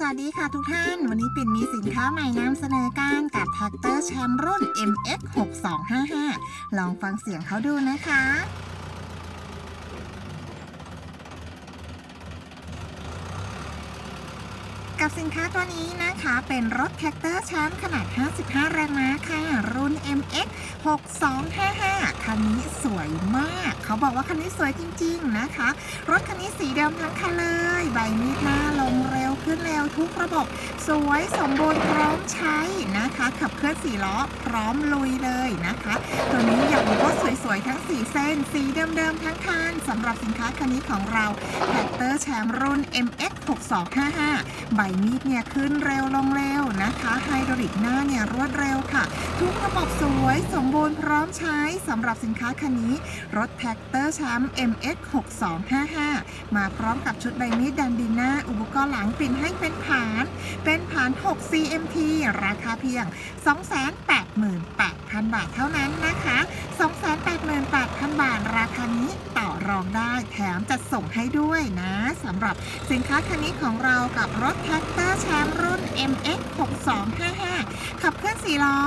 สวัสดีค่ะทุกท่าน วันนี้ปิ่นมีสินค้าใหม่นำเสนอการกับแท็กเตอร์แชมป์รุ่น MX 6255 ลองฟังเสียงเขาดูนะคะ กับสินค้าตัวนี้นะคะเป็นรถแท็กเตอร์ช้างขนาด 55 แรงม้าค่ะ รุ่น MX 6255 คันนี้สวยมาก เขาบอกว่าคันนี้สวยจริง ๆนะคะ รถคันนี้สีเดิมทั้งคันเลย ใบมีดหน้าลงเร็วขึ้นเร็วทุกระบบ สวยสมบูรณ์พร้อมใช้ ขับเคลื่อนสี่ล้อพร้อมลุยเลยนะคะ ตัวนี้อยากบอกว่าสวยๆ ทั้ง 4 เส้น สีเดิมๆ ทั้งคันสำหรับสินค้าคันนี้ของเราแท็กเตอร์แชมป์รุ่น MX 6255 ใบมีดเนี่ยขึ้นเร็วลงเร็วนะคะไฮดรอลิกหน้าเนี่ยรวดเร็วค่ะ ทุกระบบสวยสมบูรณ์พร้อมใช้สำหรับสินค้าคันนี้ รถแท็กเตอร์แชมป์ MX 6255 มาพร้อมกับชุดใบมีดดันดินหน้าอุปกรณ์หลังปิ่นให้เป็นผาน เป็นผาน 6 CMT ราคาเพียง288,000 บาทเท่านั้นนะคะ 288,000 บาทราคานี้ รองได้แถมจะส่งให้ด้วยนะสำหรับสินค้าคันนี้ของเรากับรถแท็กเตอร์แชมป์รุ่น MX 6255ขับเคลื่อน4ล้อ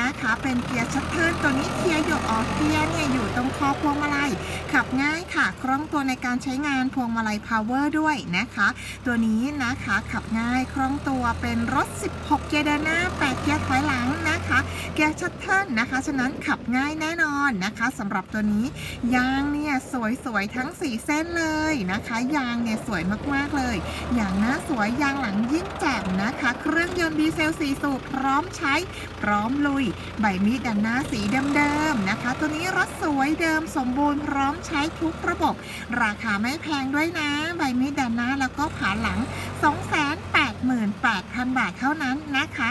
นะคะ เป็นเกียร์ชัตเทิลตัวนี้เกียร์หยกออกเกียร์เนี่ยอยู่ตรงคอพวงมาลัยขับง่ายค่ะ คล่องตัวในการใช้งานพวงมาลัยพาวเวอร์ด้วยนะคะ ตัวนี้นะคะขับง่ายคล่องตัวเป็นรถ 16 เกียร์เดินหน้า 8 เกียร์ถอยหลังนะคะ เกียร์ชัตเทิลนะคะ ฉะนั้นขับง่ายแน่นอนนะคะสำหรับตัวนี้ยางเนี่ยสวยวยทั้ง 4 เส้นเลยนะคะ ยางเนี่ยสวยมากๆเลย อย่างหน้าสวยยางหลังยิ่งแจ่มนะคะ เครื่องยนต์ดีเซล4สูบพร้อมใช้พร้อมลุย ใบมีดด้านหน้าสีเดิมๆนะคะ ตัวนี้รถสวยเดิมสมบูรณ์พร้อมใช้ทุกระบบ ราคาไม่แพงด้วยนะ ใบมีดด้านหน้าแล้วก็ผาหลัง 288,000 บาทเท่านั้นนะคะ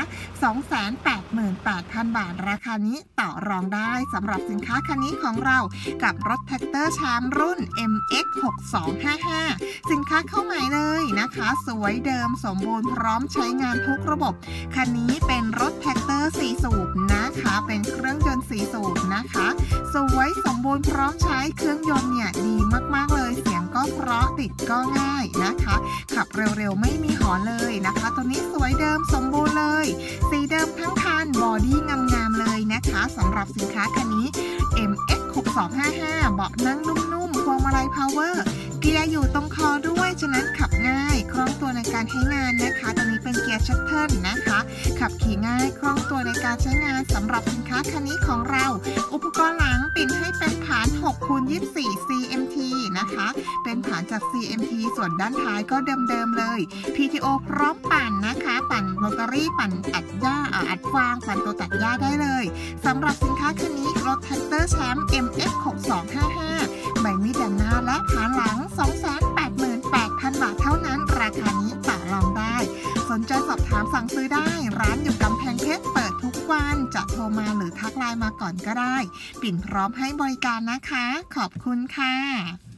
288,000 บาท ราคานี้ต่อรองได้สำหรับสินค้าคันนี้ของเรากับรถแท็กเตอร์ชามรุ่น MX 6255 สินค้าเข้าใหม่เลยนะคะ สวยเดิมสมบูรณ์พร้อมใช้งานทุกระบบ คันนี้เป็นรถแท็กเตอร์4สูบนะคะ เป็นเครื่องยนต์4สูบนะคะ สวยสมบูรณ์พร้อมใช้เครื่องยนต์เนี่ยดีมากๆ ราะติดก็ง่ายนะคะ ขับเร็วๆไม่มีหอนเลยนะคะ ตัวนี้สวยเดิมสมบูรณ์เลย สีเดิมทั้งคันบอดี้งามๆเลยนะคะสำหรับสินค้าคันนี้ MX 6255เบาะนั่งนุ่มๆพวงมาลัยพาวเวอร์เกียร์อยู่ตรงคอด้วยฉะนั้นขับง่ายคล่องตัวในการใช้งานนะคะตัวนี้เป็นเกียร์ชัตเทิลนะคะ ขับขี่ง่ายคล่องตัวในการใช้งานสำหรับสินค้าคันนี้ของเรา อุปกรณ์หลังปิ่นให้เป็นผาน6คูณ24 cm นะคะ เป็นผานจาก CMT ส่วนด้านท้ายก็เดิมๆเลย PTO พร้อมปั่นนะคะ ปั่นโรตารี่ปั่นอัดหญ้าอ่าอัดฟาง ปั่นตัวตัดหญ้าได้เลยสำหรับสินค้าคันนี้รถแท็กเตอร์แชมป์ MX 6255ใบมีดด้านหน้าและผานหลัง 288,000 บาทเท่านั้น ราคานี้ต่อรองได้ สนใจสอบถามสั่งซื้อได้ ร้านอยู่กำแพงเพชรเปิดทุกวันจะโทรมาหรือทักไลน์มาก่อนก็ได้ ปิ่นพร้อมให้บริการนะคะ ขอบคุณค่ะ